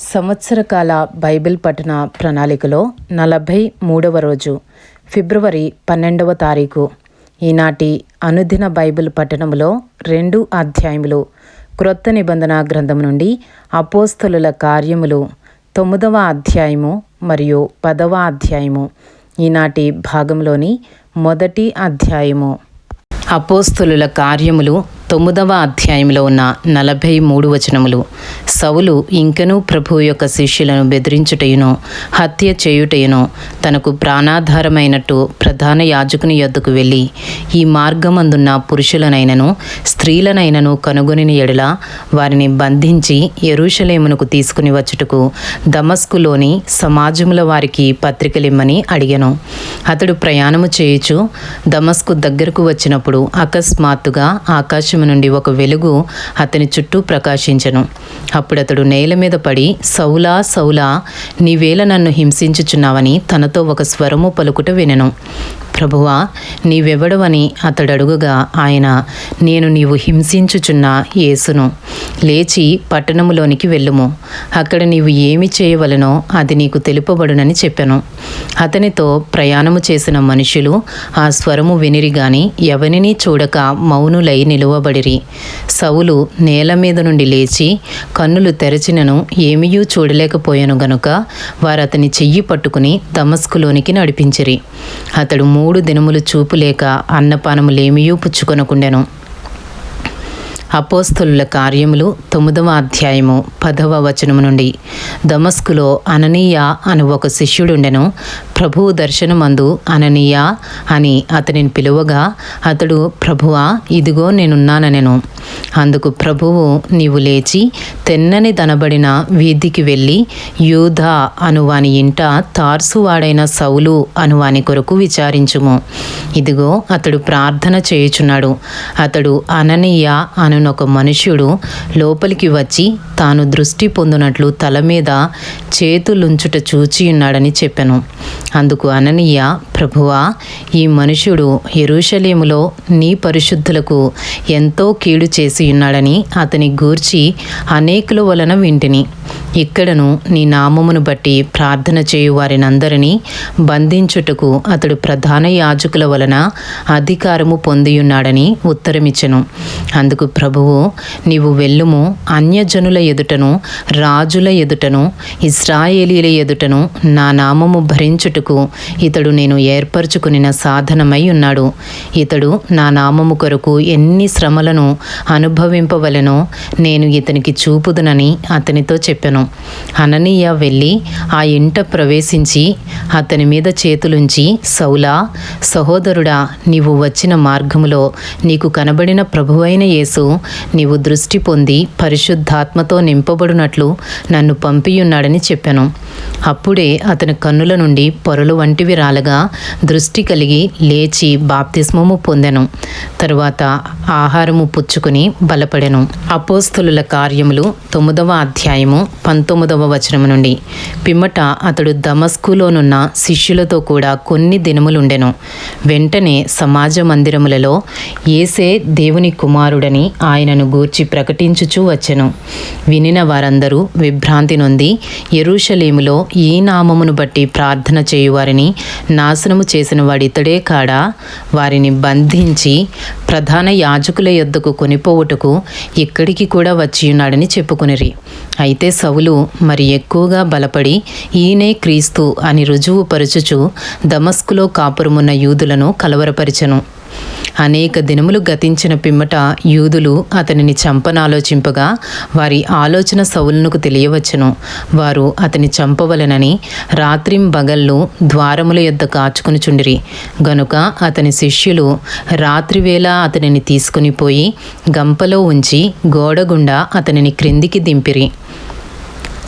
సంవత్సరకాల Bible పఠన ప్రణాళికలో నలభై మూడవ రోజు ఫిబ్రవరి పన్నెండవ తారీఖు. ఈనాటి అనుదిన బైబిల్ పఠనములో రెండు అధ్యాయములు క్రొత్త నిబంధన గ్రంథం నుండి అపోస్తలుల కార్యములు తొమ్మిదవ అధ్యాయము మరియు పదవ అధ్యాయము. ఈనాటి భాగంలోని మొదటి అధ్యాయము. అపోస్తులుల కార్యములు తొమ్మిదవ అధ్యాయంలో ఉన్న నలభై మూడు వచనములు. సౌలు ఇంకనూ ప్రభు యొక్క శిష్యులను బెదిరించుటయును హత్య చేయుటయును తనకు ప్రాణాధారమైనట్టు ప్రధాన యాజకుని యొద్దకు వెళ్ళి ఈ మార్గమందున్న పురుషులనైనను స్త్రీలనైనను కనుగొనిన ఎడల వారిని బంధించి ఎరుషలేమునకు తీసుకుని వచ్చుటకు దమస్కులోని సమాజముల వారికి పత్రికలిమ్మని అడిగాను. అతడు ప్రయాణము చేయుచు దమస్కు దగ్గరకు వచ్చినప్పుడు అకస్మాత్తుగా ఆకాశం ఆకాశము నుండి ఒక వెలుగు అతని చుట్టూ ప్రకాశించను. అప్పుడు అతడు నేల మీద పడి సౌలా సౌలా నీవేళ నన్ను హింసించుచున్నావని తనతో ఒక స్వరము పలుకుట వినెను. ప్రభువా నీవెవడవని అతడు అడుగుగా ఆయన నేను నీవు హింసించుచున్న యేసును. లేచి పట్టణములోనికి వెళ్ళుము. అక్కడ నీవు ఏమి చేయవలనో అది నీకు తెలుపబడునని చెప్పాను. అతనితో ప్రయాణము చేసిన మనుషులు ఆ స్వరము వినిరి గాని ఎవరినీ చూడక మౌనులై నిలువబడిరి. సవులు నేల మీద నుండి లేచి కన్నులు తెరచినను ఏమీయూ చూడలేకపోయాను గనుక వారు అతని చెయ్యి పట్టుకుని దమస్కులోనికి నడిపించిరి. అతడు మూడు దినములు చూపులేక అన్నపానములేమియూ పుచ్చుకొనకుండెను. అపోస్తులుల కార్యములు తొమ్మిదవ అధ్యాయము పదవ వచనము నుండి. దమస్కులో అననీయ అను ఒక శిష్యుడుండెను ప్రభువు దర్శనమందు అననీయ అని అతనిని పిలువగా అతడు ప్రభువా ఇదిగో నేనున్నాననెను. అందుకు ప్రభువు నీవు లేచి తెన్నని దనబడిన వీధికి వెళ్ళి యూధా అనువాని ఇంట తార్సువాడైన సౌలు అనువాని కొరకు విచారించుము. ఇదిగో అతడు ప్రార్థన చేయుచున్నాడు. అతడు అననీయ ఒక మనుష్యుడు. లోపలికి వచ్చి తాను దృష్టి పొందినట్లు తల మీద చేతులుంచుట చూచి ఉన్నాడని చెప్పాను. అందుకు అననీయ ప్రభువా ఈ మనుష్యుడు ఎరుషలేములో నీ పరిశుద్ధులకు ఎంతో కీడు చేసి ఉన్నాడని అతని గూర్చి అనేకుల వలన వింటిని. ఇక్కడను నీ నామమును బట్టి ప్రార్థన చేయు వారినందరినీ బంధించుటకు అతడు ప్రధాన యాజకుల వలన అధికారము పొందియున్నాడని ఉత్తరమిచ్చెను. అందుకు ప్రభువు నీవు వెళ్ళుము అన్యజనుల ఎదుటను రాజుల ఎదుటను ఇస్రాయేలీల ఎదుటను నా నామము భరించుటకు ఇతడు నేను ఏర్పరచుకునిన సాధనమై ఉన్నాడు. ఇతడు నా నామము కొరకు ఎన్ని శ్రమలను అనుభవింపవలెనో నేను ఇతనికి చూపుదునని అతనితో చెప్పాను. చెప్పెను. హననీయ వెళ్ళి ఆ ఇంట ప్రవేశించి అతని మీద చేతులుంచి సౌలా సహోదరుడా నీవు వచ్చిన మార్గములో నీకు కనబడిన ప్రభువైన యేసు నీవు దృష్టి పొంది పరిశుద్ధాత్మతో నింపబడినట్లు నన్ను పంపియున్నాడని చెప్పాను. అప్పుడే అతని కన్నుల నుండి పొరలు వంటివి రాలగా దృష్టి కలిగి లేచి బాప్తిస్మము పొందెను. తరువాత ఆహారము పుచ్చుకుని బలపడెను. అపోస్తులుల కార్యములు తొమ్మిదవ అధ్యాయము పంతొమ్మిదవ వచనం నుండి. పిమ్మట అతడు దమస్కులోనున్న శిష్యులతో కూడా కొన్ని దినములుండెను. వెంటనే సమాజ మందిరములలో ఏసే దేవుని కుమారుడని ఆయనను గూర్చి ప్రకటించుచూ వచ్చెను. వినిన వారందరూ విభ్రాంతి నొంది ఎరుషలేములో ఈ నామమును బట్టి ప్రార్థన చేయువారిని నాశనము చేసిన వాడితడే కాడా? వారిని బంధించి ప్రధాన యాజకుల యొద్దకు కొనిపోవుటకు ఇక్కడికి కూడా వచ్చియున్నాడని చెప్పుకునిరి. అయితే సవులు మరి ఎక్కువగా బలపడి ఈయనే క్రీస్తు అని రుజువు పరుచుచు దమస్కులో కాపురమున్న యూదులను కలవరపరిచెను. అనేక దినములు గతించిన పిమ్మట యూదులు అతనిని చంపనాలోచింపగా వారి ఆలోచన సౌలునకు తెలియవచ్చును. వారు అతని చంపవలనని రాత్రింబగళ్ళు ద్వారముల యొద్ద కాచుకునిచుండిరి. గనుక అతని శిష్యులు రాత్రివేళ అతనిని తీసుకుని పోయి గంపలో ఉంచి గోడగుండా అతనిని క్రిందికి దింపిరి.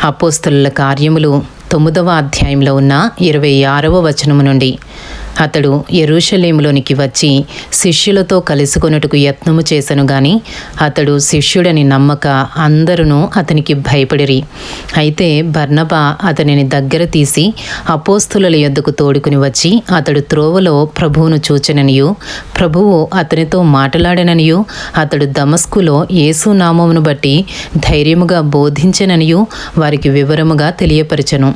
అపోస్తుల కార్యములు తొమ్మిదవ అధ్యాయంలో ఉన్న ఇరవై ఆరవ వచనము నుండి. అతడు ఎరుషలేములోనికి వచ్చి శిష్యులతో కలుసుకొనుటకు యత్నము చేశను గాని అతడు శిష్యుడని నమ్మక అందరూ అతనికి భయపడిరి. అయితే బర్నబా అతనిని దగ్గర తీసి అపోస్తుల యొద్దకు తోడుకుని వచ్చి అతడు త్రోవలో ప్రభువును చూచెననియు ప్రభువు అతనితో మాట్లాడననియు అతడు దమస్కులో యేసునామమును బట్టి ధైర్యముగా బోధించెననియు వారికి వివరముగా తెలియపరచను.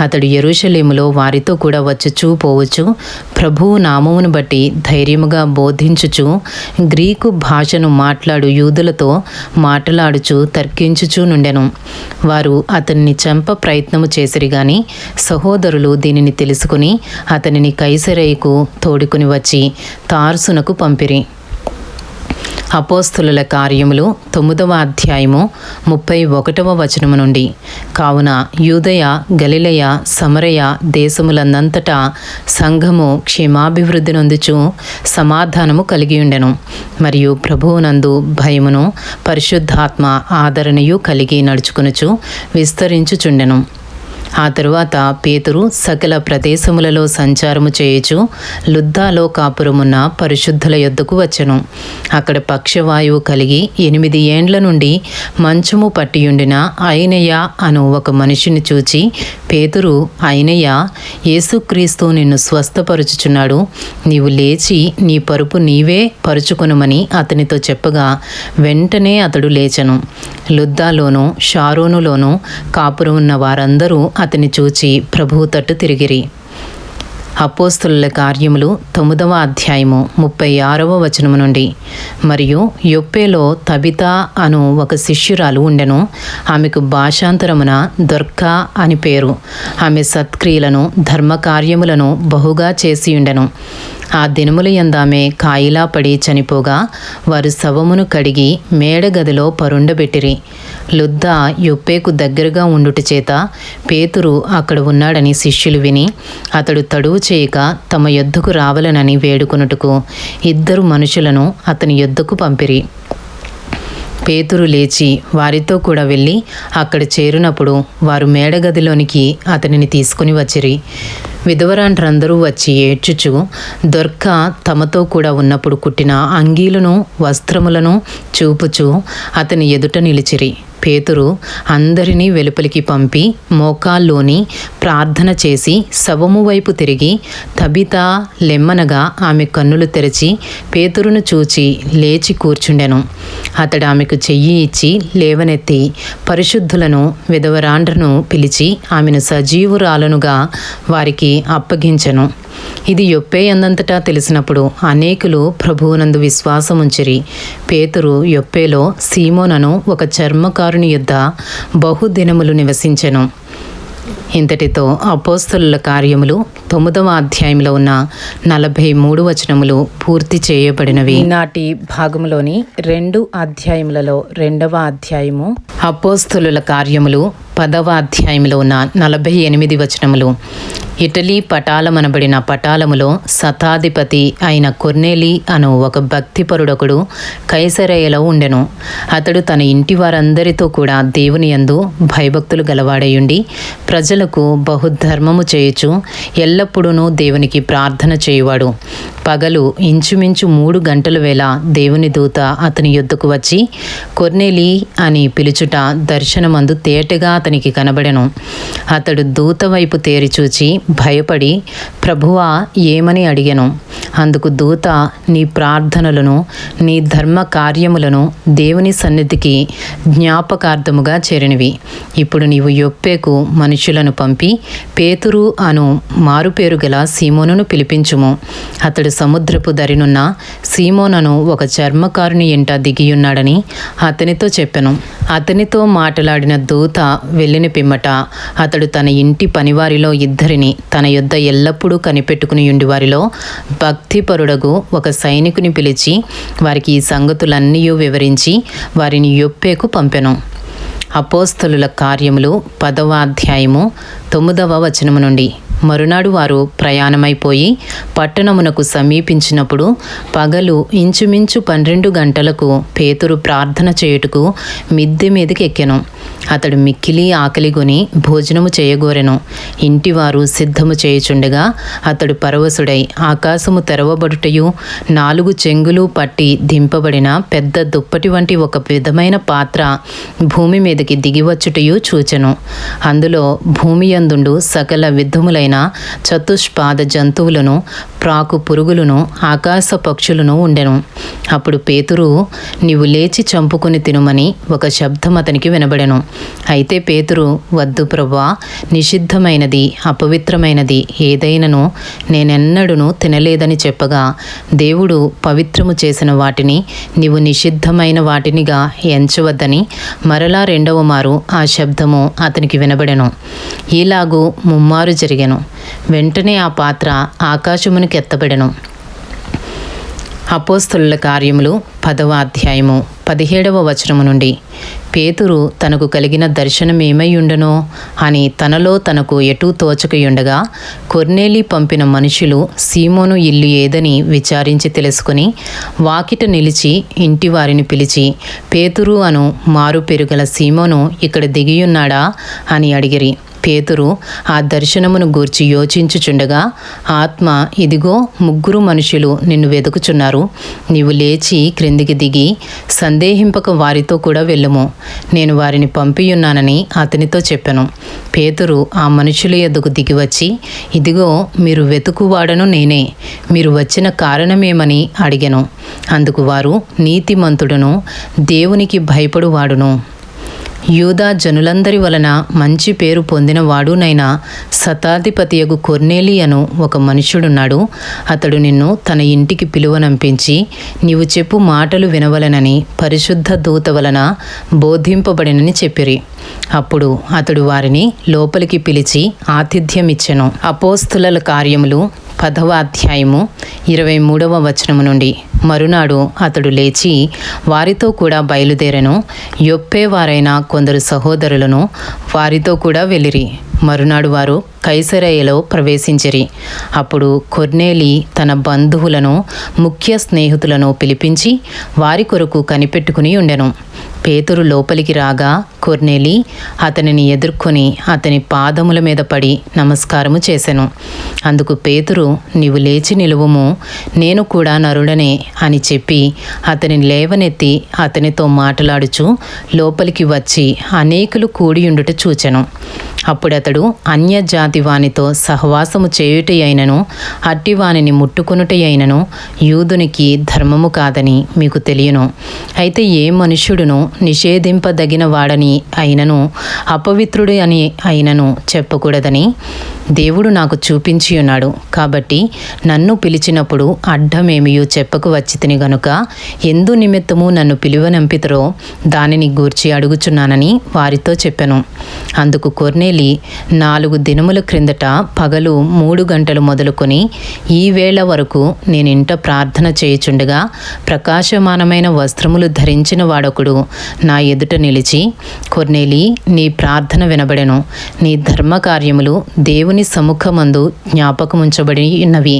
అతడు ఎరుషలేములో వారితో కూడా వచ్చుచూ పోవచ్చు ప్రభువు నామమును బట్టి ధైర్యముగా బోధించుచు గ్రీకు భాషను మాట్లాడు యూదులతో మాట్లాడుచు తర్కించుచూ నుండెను. వారు అతన్ని చంప ప్రయత్నము చేసిరి గాని సహోదరులు దీనిని తెలుసుకుని అతనిని కైసరేయకు తోడుకుని వచ్చి తార్సునకు పంపిరి. అపోస్తుల కార్యములు తొమ్మిదవ అధ్యాయము ముప్పై ఒకటవ వచనము నుండి. కావున యూదయ గలిలయ సమరయ దేశములందంతటా సంఘము క్షేమాభివృద్ధి నొందుచు సమాధానము కలిగి ఉండెను. మరియు ప్రభువునందు భయమును పరిశుద్ధాత్మ ఆదరణయు కలిగి నడుచుకునుచు విస్తరించుచుండెను. ఆ తరువాత పేతురు సకల ప్రదేశములలో సంచారము చేయుచు లుద్దాలో కాపురమున్న పరిశుద్ధుల యొద్దకు వచ్చెను. అక్కడ పక్షవాయువు కలిగి ఎనిమిది ఏండ్ల నుండి మంచము పట్టియుండిన అయినయ్య అను ఒక మనిషిని చూచి పేతురు అయినయ్య యేసుక్రీస్తు నిన్ను స్వస్థపరుచుచున్నాడు. నీవు లేచి నీ పరుపు నీవే పరుచుకొనుమని అతనితో చెప్పగా వెంటనే అతడు లేచెను. లుద్దాలోను షారోనులోను కాపురం ఉన్న వారందరూ అతని చూచి ప్రభువు తట్టు తిరిగిరి. అపోస్తుల కార్యములు తొమ్మిదవ అధ్యాయము ముప్పై ఆరవ వచనము నుండి. మరియు యొప్పేలో తబితా అను ఒక శిష్యురాలు ఉండెను. ఆమెకు భాషాంతరమున దొర్కా అని పేరు. ఆమె సత్క్రియలను ధర్మకార్యములను బహుగా చేసి ఉండెను. ఆ దినముల ఎందామె కాయిలా పడి చనిపోగా వారు శవమును కడిగి మేడగదిలో పరుండబెట్టిరి. లుద్ద యొప్పేకు దగ్గరగా ఉండుట చేత పేతురు అక్కడ ఉన్నాడని శిష్యులు విని అతడు తడువు చేయక తమ యొద్దకు రావలనని వేడుకొనుటకు ఇద్దరు మనుషులను అతని యొద్దకు పంపిరి. పేతురు లేచి వారితో కూడా వెళ్ళి అక్కడ చేరినప్పుడు వారు మేడగదిలోనికి అతనిని తీసుకుని వచ్చిరి. విధవరాంట్రందరూ వచ్చి ఏడ్చుచు దొర్క తమతో కూడా ఉన్నప్పుడు కుట్టిన అంగీలను వస్త్రములను చూపుచు అతని ఎదుట నిలిచిరి. పేతురు అందరినీ వెలుపలికి పంపి మోకాల్లోని ప్రార్థన చేసి శవము వైపు తిరిగి తబిత లెమ్మనగా ఆమె కన్నులు తెరిచి పేతురును చూచి లేచి కూర్చుండెను. అతడు ఆమెకు చెయ్యి ఇచ్చి లేవనెత్తి పరిశుద్ధులను విధవరాండ్రను పిలిచి ఆమెను సజీవురాలనుగా వారికి అప్పగించెను. ఇది యొప్పే అందంతటా తెలిసినప్పుడు అనేకులు ప్రభువునందు విశ్వాసముంచిరి. పేతురు యొప్పేలో సీమోనను ఒక చర్మకారుని యొద్ద బహుదినములు నివసించెను. ఇంతటితో అపోస్తలుల కార్యములు తొమ్మిదవ అధ్యాయంలో ఉన్న నలభై మూడు వచనములు పూర్తి చేయబడినవి. ఈనాటి భాగములోని రెండు అధ్యాయములలో రెండవ అధ్యాయము అపోస్తలుల కార్యములు పదవ అధ్యాయంలో ఉన్న నలభై ఎనిమిది వచనములు. ఇటలీ పటాలమనబడిన పటాలములో శతాధిపతి అయిన కొర్నేలి అను ఒక భక్తిపరుడొకడు కైసరయ్యలో ఉండెను. అతడు తన ఇంటి వారందరితో కూడా దేవుని యందు భయభక్తులు గలవాడయుండి ప్రజలకు బహుధర్మము చేయుచు ఎల్లప్పుడూ దేవునికి ప్రార్థన చేయువాడు. పగలు ఇంచుమించు మూడు గంటల వేళ దేవుని దూత అతని యొద్దకు వచ్చి కొర్నేలి అని పిలుచుట దర్శనమందు తేటగా అతనికి కనబడెను. అతడు దూత వైపు తేరి చూచి భయపడి ప్రభువా ఏమని అడిగెను? అందుకు దూత నీ ప్రార్థనలను నీ ధర్మ కార్యములను దేవుని సన్నిధికి జ్ఞాపకార్థముగా చేరినవి. ఇప్పుడు నీవు యొప్పేకు మనుషులను పంపి పేతురు అను మారుపేరు గల సీమోనును పిలిపించుము. అతడు సముద్రపు దరినున్న సీమోనను ఒక చర్మకారుని ఇంట దిగియున్నాడని అతనితో చెప్పెను. అతనితో మాట్లాడిన దూత వెళ్ళిన పిమ్మట అతడు తన ఇంటి పనివారిలో ఇద్దరిని తన యొద్ద ఎల్లప్పుడూ కనిపెట్టుకుని ఉండి వారిలో భక్తిపరుడగు ఒక సైనికుని పిలిచి వారికి ఈ సంగతులన్నీ వివరించి వారిని యొప్పేకు పంపెను. అపోస్తలుల కార్యములు పదవ అధ్యాయము తొమ్మిదవ వచనము నుండి. మరునాడు వారు ప్రయాణమైపోయి పట్టణమునకు సమీపించినప్పుడు పగలు ఇంచుమించు పన్నెండు గంటలకు పేతురు ప్రార్థన చేయుటకు మిద్దె మీదకి ఎక్కెను అతడు మిక్కిలి ఆకలిగొని భోజనము చేయగోరెను. ఇంటివారు సిద్ధము చేయుచుండగా అతడు పరవశుడై ఆకాశము తెరవబడుటయు నాలుగు చెంగులు పట్టి దింపబడిన పెద్ద దుప్పటి వంటి ఒక విధమైన పాత్ర భూమి మీదకి దిగివచ్చుటయు చూచెను. అందులో భూమి యందుండు సకల విధములైన చతుష్పాద జంతువులను ప్రాకు పురుగులను ఆకాశ పక్షులను ఉండెను. అప్పుడు పేతురు నీవు లేచి చంపుకుని తినుమని ఒక శబ్దం అతనికి వినబడెను. అయితే పేతురు వద్దు ప్రభా నిషిద్ధమైనది అపవిత్రమైనది ఏదైనను నేనెన్నడూను తినలేదని చెప్పగా దేవుడు పవిత్రము చేసిన వాటిని నీవు నిషిద్ధమైన వాటినిగా ఎంచవద్దని మరలా రెండవ మారు ఆ శబ్దము అతనికి వినబడెను. ఈలాగు ముమ్మారు జరిగెను. వెంటనే ఆ పాత్ర ఆకాశమునికి ఎత్తబడెను. అపోస్తుల కార్యములు పదవ అధ్యాయము పదిహేడవ వచనము నుండి పేతురు తనకు కలిగిన దర్శనం ఏమై ఉండనో అని తనలో తనకు ఎటూ తోచకయుండగా కొర్నేలి పంపిన మనుషులు సీమోను ఇల్లు ఏదని విచారించి తెలుసుకుని వాకిట నిలిచి ఇంటి వారిని పిలిచి పేతురు అను మారు పెరుగల సీమోను ఇక్కడ దిగియున్నాడా? అని అడిగిరి. పేతురు ఆ దర్శనమును గూర్చి యోచించుచుండగా ఆత్మ ఇదిగో ముగ్గురు మనుషులు నిన్ను వెతుకుచున్నారు. నీవు లేచి క్రిందికి దిగి సందేహింపక వారితో కూడా వెళ్ళుము. నేను వారిని పంపియున్నానని అతనితో చెప్పాను. పేతురు ఆ మనుషుల ఎద్దుకు దిగివచ్చి ఇదిగో మీరు వెతుకువాడను నేనే. మీరు వచ్చిన కారణమేమని అడిగాను. అందుకు వారు నీతిమంతుడును దేవునికి భయపడువాడును. యూదా జనులందరి వలన మంచి పేరు పొందినవాడునైనా శతాధిపతియగు కొర్నేలియను ఒక మనుషుడున్నాడు అతడు నిన్ను తన ఇంటికి పిలువనంపించి నీవు చెప్పు మాటలు వినవలనని పరిశుద్ధ దూత వలన బోధింపబడినని చెప్పిరి. అప్పుడు అతడు వారిని లోపలికి పిలిచి ఆతిథ్యమిచ్చెను. అపోస్తుల కార్యములు పదవ అధ్యాయము ఇరవై మూడవ వచనము నుండి. మరునాడు అతడు లేచి వారితో కూడా బయలుదేరెను. యొప్పేవారైన కొందరు సహోదరులను వారితో కూడా వెళ్ళిరి. మరునాడు వారు కైసరయ్యలో ప్రవేశించిరి. అప్పుడు కొర్నేలి తన బంధువులను ముఖ్య స్నేహితులను పిలిపించి వారి కొరకు కనిపెట్టుకుని ఉండెను. పేతురు లోపలికి రాగా కొర్నేలి అతనిని ఎదుర్కొని అతని పాదముల మీద పడి నమస్కారము చేసెను. అందుకు పేతురు నీవు లేచి నిలువుము నేను కూడా నరుడనే అని చెప్పి అతని లేవనెత్తి అతనితో మాట్లాడుచు లోపలికి వచ్చి అనేకులు కూడియుండుట చూచెను. అప్పుడతడు అన్యజాతివానితో సహవాసము చేయుట అయినను అట్టి వానిని అయినను యూదునికి ధర్మము కాదని మీకు తెలియను. అయితే ఏ మనుష్యుడును నిషేధింపదగిన వాడని అయినను అపవిత్రుడు అని అయినను చెప్పకూడదని దేవుడు నాకు చూపించి ఉన్నాడు కాబట్టి నన్ను పిలిచినప్పుడు అడ్డమేమియో చెప్పకు వచ్చి తిని గనుక ఎందు నిమిత్తము నన్ను పిలువనంపితరో దానిని గూర్చి అడుగుచున్నానని వారితో చెప్పాను. అందుకు కొర్నేలి నాలుగు దినముల క్రిందట పగలు మూడు గంటలు మొదలుకొని ఈ వేళ వరకు నేను ఇంట ప్రార్థన చేయుచుండగా ప్రకాశమానమైన వస్త్రములు ధరించిన వాడొకడు నా ఎదుట నిలిచి కొర్నేలి నీ ప్రార్థన వినబడెను. నీ ధర్మకార్యములు దేవుని సముఖమందు జ్ఞాపకముంచబడినవి.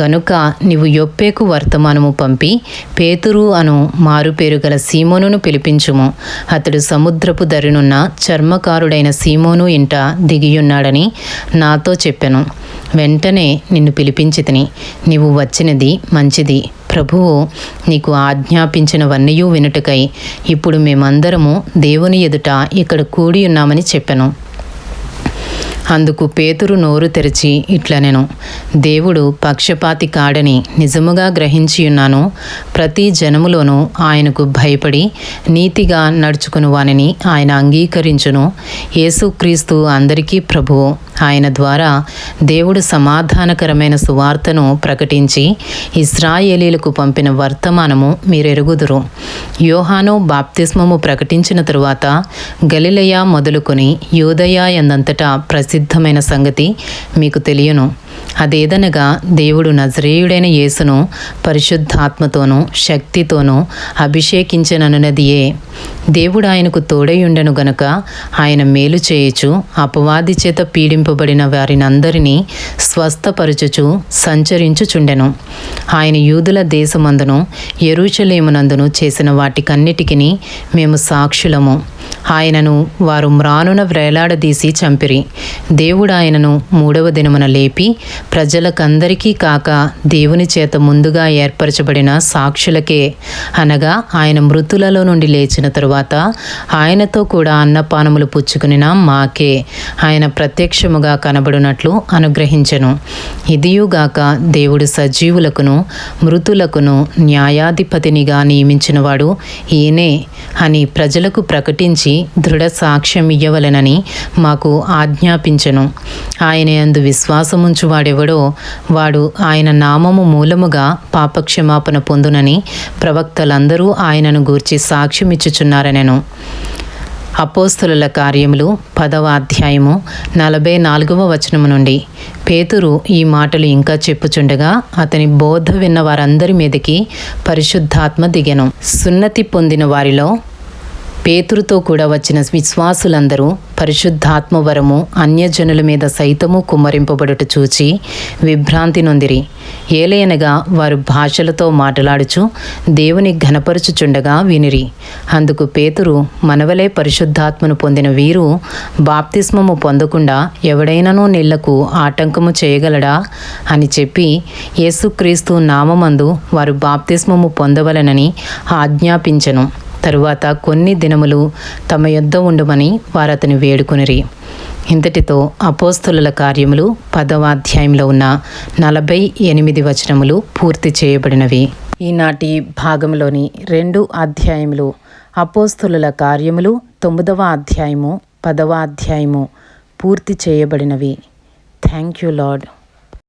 గనుక నీవు యొప్పేకు వర్తమానము పంపి పేతురు అను మారుపేరు గల సీమోనును పిలిపించుము. అతడు సముద్రపు దరినున్న చర్మకారుడైన సీమోను ఇంట దిగియున్నాడని నాతో చెప్పెను. వెంటనే నిన్ను పిలిపించి తిని నీవు వచ్చినది మంచిది. ప్రభువు నీకు ఆజ్ఞాపించినవన్నీ వినుటకై ఇప్పుడు మేమందరము దేవుని ఎదుట ఇక్కడ కూడి ఉన్నామని చెప్పెను. అందుకు పేతురు నోరు తెరిచి ఇట్ల నేను దేవుడు పక్షపాతి కాడని నిజముగా గ్రహించియున్నాను. ప్రతి జనములోనూ ఆయనకు భయపడి నీతిగా నడుచుకుని వానిని ఆయన అంగీకరించును. యేసుక్రీస్తు అందరికీ ప్రభువు. ఆయన ద్వారా దేవుడు సమాధానకరమైన సువార్తను ప్రకటించి ఇస్రాయేలీలకు పంపిన వర్తమానము మీరెరుగుదురు. యోహాను బాప్తిస్మము ప్రకటించిన తరువాత గలిలయ మొదలుకొని యూదయ ఎందంతటా ప్రసిద్ధమైన సంగతి మీకు తెలియను. అదేదనగా దేవుడు నజరేయుడైన యేసును పరిశుద్ధాత్మతోనూ శక్తితోనూ అభిషేకించననున్నదియే దేవుడు ఆయనకు తోడయుండెను గనుక ఆయన మేలు చేయుచు అపవాది చేత పీడింపబడిన వారినందరినీ స్వస్థపరచుచు సంచరించుచుండెను. ఆయన యూదుల దేశమందును ఎరుచలేమునందును చేసిన వాటికన్నిటికీ మేము సాక్షులము. ఆయనను వారు మ్రానున వ్రేలాడదీసి చంపిరి. దేవుడు ఆయనను మూడవ దినమున లేపి ప్రజలకందరికీ కాక దేవుని చేత ముందుగా ఏర్పరచబడిన సాక్షులకే. అనగా ఆయన మృతులలో నుండి లేచిన తరువాత ఆయనతో కూడా అన్నపానములు పుచ్చుకునిన మాకే. ఆయన ప్రత్యక్షముగా కనబడినట్లు అనుగ్రహించెను. ఇదియుగాక దేవుడు సజీవులకును మృతులకును న్యాయాధిపతినిగా నియమించినవాడు ఈయనే. అని ప్రజలకు ప్రకటించి దృఢ సాక్ష్యం ఇయ్యవలనని మాకు ఆజ్ఞాపించెను. ఆయన యందు విశ్వాసముంచువాడెవడో వాడు ఆయన నామము మూలముగా పాపక్షమాపణ పొందునని ప్రవక్తలందరూ ఆయనను గూర్చి సాక్ష్యమిచ్చుచున్నారనెను. అపోస్తుల కార్యములు పదవ అధ్యాయము నలభై నాలుగవ వచనము నుండి. పేతురు ఈ మాటలు ఇంకా చెప్పుచుండగా అతని బోధ విన్న వారందరి మీదకి పరిశుద్ధాత్మ దిగెను. సున్నతి పొందిన వారిలో పేతురుతో కూడా వచ్చిన విశ్వాసులందరూ పరిశుద్ధాత్మవరము అన్యజనుల మీద సైతము కుమ్మరింపబడుట చూచి విభ్రాంతి నొందిరి. ఏలయనగా వారు భాషలతో మాట్లాడుచు దేవుని ఘనపరుచుచుండగా వినిరి. అందుకు పేతురు మనవలే పరిశుద్ధాత్మను పొందిన వీరు బాప్తిస్మము పొందకుండా ఎవడైనను నీళ్ళకు ఆటంకము చేయగలడా అని చెప్పి యేసుక్రీస్తు నామమందు వారు బాప్తిస్మము పొందవలనని ఆజ్ఞాపించను. తరువాత కొన్ని దినములు తమ యొద్ద ఉండమని వారు వేడుకొనిరి. ఇంతటితో అపోస్తుల కార్యములు పదవ అధ్యాయంలో ఉన్న నలభై ఎనిమిది వచనములు పూర్తి చేయబడినవి. ఈనాటి భాగంలోని రెండు అధ్యాయములు అపోస్తుల కార్యములు తొమ్మిదవ అధ్యాయము పదవ అధ్యాయము పూర్తి చేయబడినవి. Thank you lord.